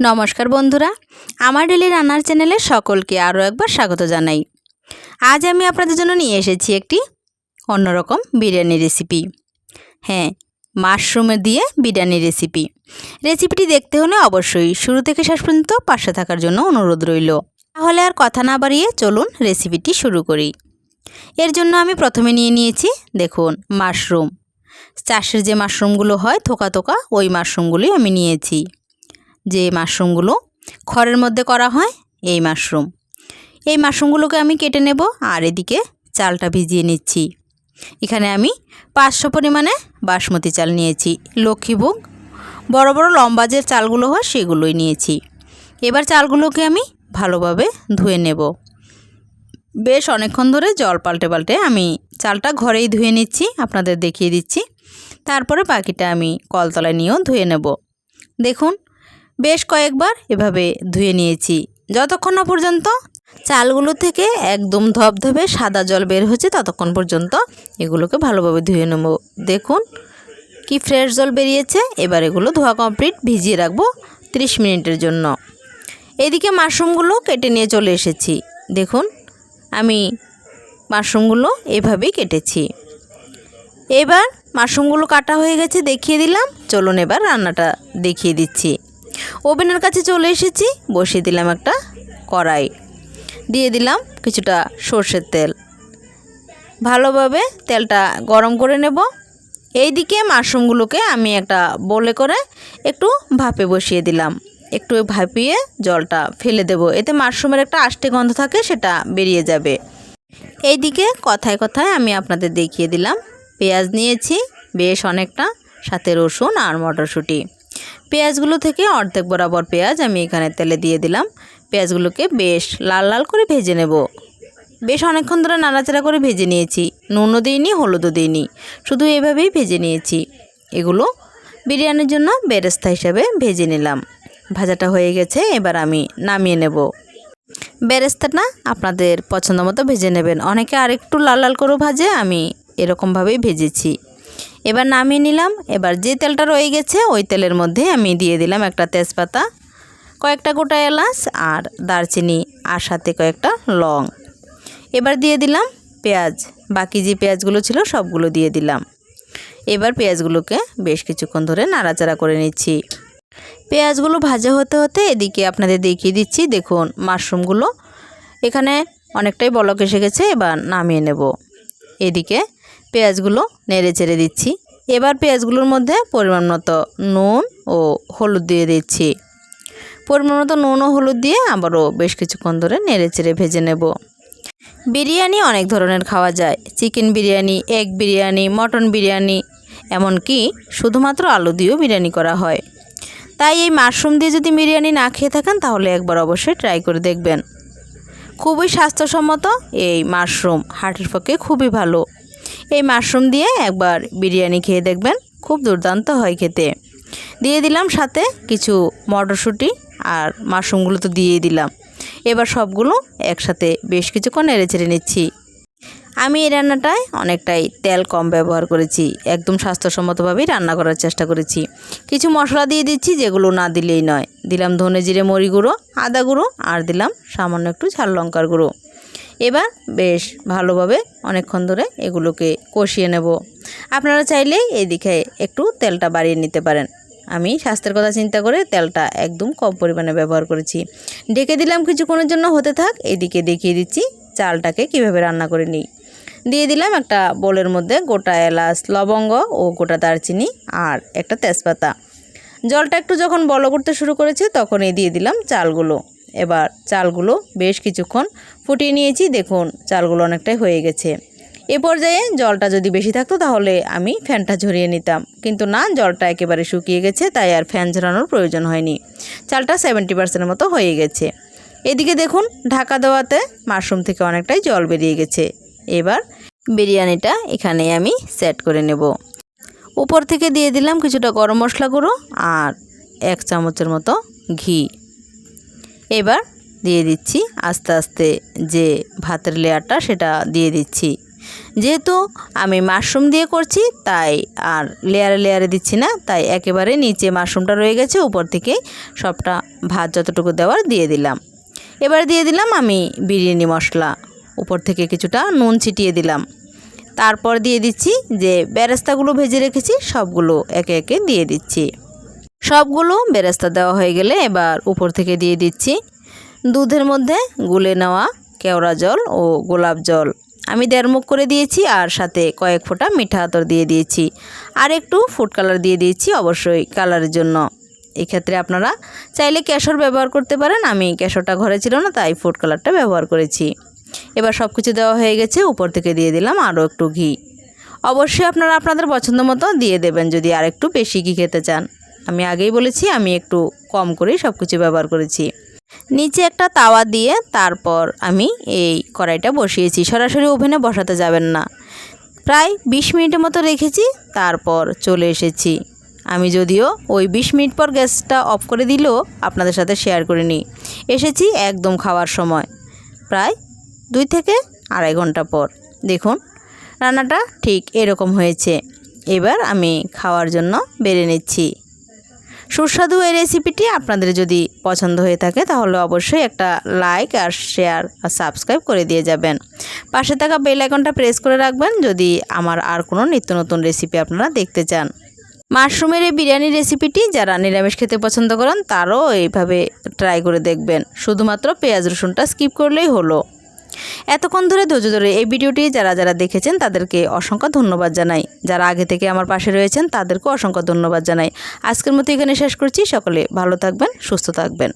নমস্কার বন্ধুরা, আমার ডেলি রান্নার চ্যানেলে সকলকে আরও একবার স্বাগত জানাই। আজ আমি আপনাদের জন্য নিয়ে এসেছি একটি অন্যরকম বিরিয়ানি রেসিপি হ্যাঁ মাশরুমে দিয়ে বিরিয়ানি রেসিপি রেসিপিটি দেখতে হলে অবশ্যই শুরু থেকে শেষ পর্যন্ত পাশে থাকার জন্য অনুরোধ রইল। তাহলে আর কথা না বাড়িয়ে চলুন রেসিপিটি শুরু করি। এর জন্য আমি প্রথমে নিয়ে নিয়েছি, দেখুন মাশরুম চাষের যে মাশরুমগুলো হয়, থোকা থোকা, ওই মাশরুমগুলি আমি নিয়েছি। যে মাশরুমগুলো খড়ের মধ্যে করা হয়, এই মাশরুম। এই মাশরুমগুলোকে আমি কেটে নেব আর এদিকে চালটা ভিজিয়ে নিচ্ছি। এখানে আমি পাঁচশো পরিমাণে বাসমতি চাল নিয়েছি, লক্ষ্মীভোগ। বড় বড় লম্বা যে চালগুলো হয় সেগুলোই নিয়েছি। এবার চালগুলোকে আমি ভালোভাবে ধুয়ে নেব। বেশ অনেকক্ষণ ধরে জল পাল্টে পাল্টে আমি চালটা ঘরেই ধুয়ে নিচ্ছি, আপনাদের দেখিয়ে দিচ্ছি। তারপরে বাকিটা আমি কলতলায় নিয়েও ধুয়ে নেব। দেখুন বেশ কয়েকবার এভাবে ধুয়ে নিয়েছি। যতক্ষণ না পর্যন্ত চালগুলো থেকে একদম ধবধবে সাদা জল বের হচ্ছে, ততক্ষণ পর্যন্ত এগুলোকে ভালোভাবে ধুয়ে নেব। দেখুন কি ফ্রেশ জল বেরিয়েছে। এবার এগুলো ধোয়া কমপ্লিট ভিজিয়ে রাখব 30 মিনিটের জন্য। এদিকে মাশরুমগুলো কেটে নিয়ে চলে এসেছি। দেখুন আমি মাশরুমগুলো এভাবেই কেটেছি। এবার মাশরুমগুলো কাটা হয়ে গেছে, দেখিয়ে দিলাম। চলুন এবার রান্নাটা দেখিয়ে দিচ্ছি। ওভেনের কাছে চলে এসেছি। বসিয়ে দিলাম একটা কড়াই। দিয়ে দিলাম কিছুটা সর্ষের তেল। ভালোভাবে তেলটা গরম করে নেব। এইদিকে মাশরুমগুলোকে আমি একটা বলে করে একটু ভাপে বসিয়ে দিলাম। একটু ভাপিয়ে জলটা ফেলে দেব। এতে মাশরুমের একটা আষ্টে গন্ধ থাকে, সেটা বেরিয়ে যাবে। এইদিকে কথায় কথায় আমি আপনাদের দেখিয়ে দিলাম। পেঁয়াজ নিয়েছি, বেশ অনেকটা, সাথে রসুন আর মটরশুঁটি। পেঁয়াজগুলো থেকে অর্ধেক বরাবর পেঁয়াজ আমি এখানে তেলে দিয়ে দিলাম। পেঁয়াজগুলোকে বেশ লাল লাল করে ভেজে নেব। বেশ অনেকক্ষণ ধরে নাড়াচাড়া করে ভেজে নিয়েছি। নুনও দিইনি, হলুদও দিইনি। শুধু এভাবেই ভেজে নিয়েছি। এগুলো বিরিয়ানির জন্য বেরেস্তা হিসাবে ভেজে নিলাম। ভাজাটা হয়ে গেছে, এবার আমি নামিয়ে নেব। বেরেস্তাটা আপনাদের পছন্দ মতো ভেজে নেবেন। অনেকে আরেকটু লাল লাল করেও ভাজে, আমি এরকমভাবেই ভেজেছি। এবার নামিয়ে নিলাম। এবার যে তেলটা রয়ে গেছে, ওই তেলের মধ্যে আমি দিয়ে দিলাম একটা তেজপাতা, কয়েকটা গোটা এলাচ আর দারচিনি আর সাথে কয়েকটা লং। এবার দিয়ে দিলাম পেঁয়াজ। বাকি যে পেঁয়াজগুলো ছিল সবগুলো দিয়ে দিলাম। এবার পেঁয়াজগুলোকে বেশ কিছুক্ষণ ধরে নাড়াচাড়া করে নিচ্ছি। পেঁয়াজগুলো ভাজা হতে হতে এদিকে আপনাদের দেখিয়ে দিচ্ছি, দেখুন মাশরুমগুলো এখানে অনেকটাই বলক এসে গেছে, এবার নামিয়ে নেব। এদিকে পেঁয়াজগুলো নেড়ে চেড়ে দিচ্ছি। এবার পেঁয়াজগুলোর মধ্যে পরিমাণ মতো নুন ও হলুদ দিয়ে দিচ্ছি। পরিমাণ মতো নুন ও হলুদ দিয়ে আবারও বেশ কিছুক্ষণ ধরে নেড়ে চেড়ে ভেজে নেব। বিরিয়ানি অনেক ধরনের খাওয়া যায়। Chicken biryani, egg biryani, mutton biryani, এমনকি শুধুমাত্র আলু দিয়েও বিরিয়ানি করা হয়। তাই এই মাশরুম দিয়ে যদি বিরিয়ানি না খেয়ে থাকেন, তাহলে একবার অবশ্যই ট্রাই করে দেখবেন। খুবই স্বাস্থ্যসম্মত এই মাশরুম। হার্টের পক্ষে খুবই ভালো। এই মাশরুম দিয়ে একবার বিরিয়ানি খেয়ে দেখবেন, খুব দুর্দান্ত হয় খেতে। দিয়ে দিলাম সাথে কিছু মটরশুঁটি আর মাশরুমগুলো তো দিয়েই দিলাম। এবার সবগুলো একসাথে বেশ কিছুক্ষণ নেড়ে ছেড়ে নিচ্ছি। আমি এই রান্নাটায় অনেকটাই তেল কম ব্যবহার করেছি, একদম স্বাস্থ্যসম্মতভাবেই রান্না করার চেষ্টা করেছি। কিছু মশলা দিয়ে দিচ্ছি যেগুলো না দিলেই নয়। দিলাম ধনে জিরে মরি গুঁড়ো আদা গুঁড়ো আর দিলাম সামান্য একটু ঝাল লঙ্কার গুঁড়ো। এবার বেশ ভালোভাবে অনেকক্ষণ ধরে এগুলোকে কষিয়ে নেব। আপনারা চাইলে এদিকে একটু তেলটা বাড়িয়ে নিতে পারেন। আমি স্বাস্থ্যের কথা চিন্তা করে তেলটা একদম কম পরিমাণে ব্যবহার করেছি। ঢেকে দিলাম কিছুক্ষণের জন্য হতে থাক, এদিকে দেখিয়ে দিচ্ছি চালটাকে কীভাবে রান্না করে নিই। দিয়ে দিলাম একটা বোলের মধ্যে গোটা এলাচ, লবঙ্গ ও গোটা দারচিনি আর একটা তেজপাতা। জলটা একটু যখন বলো করতে শুরু করেছে, তখনই দিয়ে দিলাম চালগুলো। এবার চালগুলো বেশ কিছুক্ষণ ফুটিয়ে নিয়েছি। দেখুন, চালগুলো অনেকটাই হয়ে গেছে। এ পর্যায়ে জলটা যদি বেশি থাকতো তাহলে আমি ফ্যানটা ঝরিয়ে নিতাম। কিন্তু না, জলটা একেবারে শুকিয়ে গেছে, তাই আর ফ্যান ঝরানোর প্রয়োজন হয়নি। চালটা সেভেন্টি পার্সেন্টের মতো হয়ে গেছে। এদিকে দেখুন, ঢাকা দেওয়াতে মাশরুম থেকে অনেকটাই জল বেরিয়ে গেছে। এবার বিরিয়ানিটা এখানে আমি সেট করে নেব। উপর থেকে দিয়ে দিলাম কিছুটা গরম মশলা গুঁড়ো আর এক চামচের মতো ঘি। এবার দিয়ে দিচ্ছি আস্তে আস্তে যে ভাতের লেয়ারটা সেটা দিয়ে দিচ্ছি। যেহেতু আমি মাশরুম দিয়ে করছি, তাই আর লেয়ারে লেয়ারে দিচ্ছি না, তাই একেবারে নিচে মাশরুমটা রয়ে গেছে, উপর থেকে সবটা ভাত যতটুকু দেওয়ার দিয়ে দিলাম। এবার দিয়ে দিলাম আমি বিরিয়ানি মশলা, উপর থেকে কিছুটা নুন ছিটিয়ে দিলাম। তারপর দিয়ে দিচ্ছি যে বেরেস্তাগুলো ভেজে রেখেছি, সবগুলো একে একে দিয়ে দিচ্ছি। সবগুলো বেরেস্তা দেওয়া হয়ে গেলে এবার উপর থেকে দিয়ে দিচ্ছি। দুধের মধ্যে গুলে নেওয়া কেওড়া জল ও গোলাপ জল। আমি দেড় মুখ করে দিয়েছি আর সাথে কয়েক ফোঁটা মিঠা আতর দিয়ে দিয়েছি। আর একটু ফুড কালার দিয়ে দিয়েছি অবশ্যই কালারের জন্য। এক্ষেত্রে আপনারা চাইলে কেশর ব্যবহার করতে পারেন। আমি কেশরটা ঘরে ছিল না, তাই ফুড কালারটা ব্যবহার করেছি। এবার সব কিছু দেওয়া হয়ে গেছে, উপর থেকে দিয়ে দিলাম আরও একটু ঘি। অবশ্যই আপনারা আপনাদের পছন্দ মতো দিয়ে দেবেন যদি আর একটু বেশি ঘি খেতে চান। আমি আগেই বলেছি, আমি একটু কম করেই সব কিছু ব্যবহার করেছি। নিচে একটা তাওয়া দিয়ে তারপর আমি এই কড়াইটা বসিয়েছি। সরাসরি ওভেনে বসাতে যাবেন না। প্রায় বিশ মিনিটের মতো রেখেছি, তারপর চলে এসেছি। আমি যদিও ওই বিশ মিনিট পর গ্যাসটা অফ করে দিলেও আপনাদের সাথে শেয়ার করে নিই এসেছি একদম খাওয়ার সময়, প্রায় দুই থেকে আড়াই ঘণ্টা পর। দেখুন, রান্নাটা ঠিক এরকম হয়েছে। এবার আমি খাওয়ার জন্য বেড়ে নিচ্ছি। সুস্বাদু এই রেসিপিটি আপনাদের যদি পছন্দ হয়ে থাকে, তাহলে অবশ্যই একটা লাইক আর শেয়ার আর সাবস্ক্রাইব করে দিয়ে যাবেন। পাশে থাকা বেল আইকনটা প্রেস করে রাখবেন যদি আমার আর কোনো নিত্য নতুন রেসিপি আপনারা দেখতে চান। মাশরুমের এই বিরিয়ানি রেসিপিটি যারা নিরামিষ খেতে পছন্দ করেন, তারও এইভাবে ট্রাই করে দেখবেন। শুধুমাত্র পেঁয়াজ রসুনটা স্কিপ করলেই হলো। এতক্ষণ ধরে ধৈর্য ধরে এই ভিডিওটি যারা যারা দেখেছেন তাদেরকে অসংখ্য ধন্যবাদ জানাই। যারা আগে থেকে আমার পাশে রয়েছেন তাদেরকেও অসংখ্য ধন্যবাদ জানাই। আজকের মতো এখানে শেষ করছি। সকলে ভালো থাকবেন, সুস্থ থাকবেন।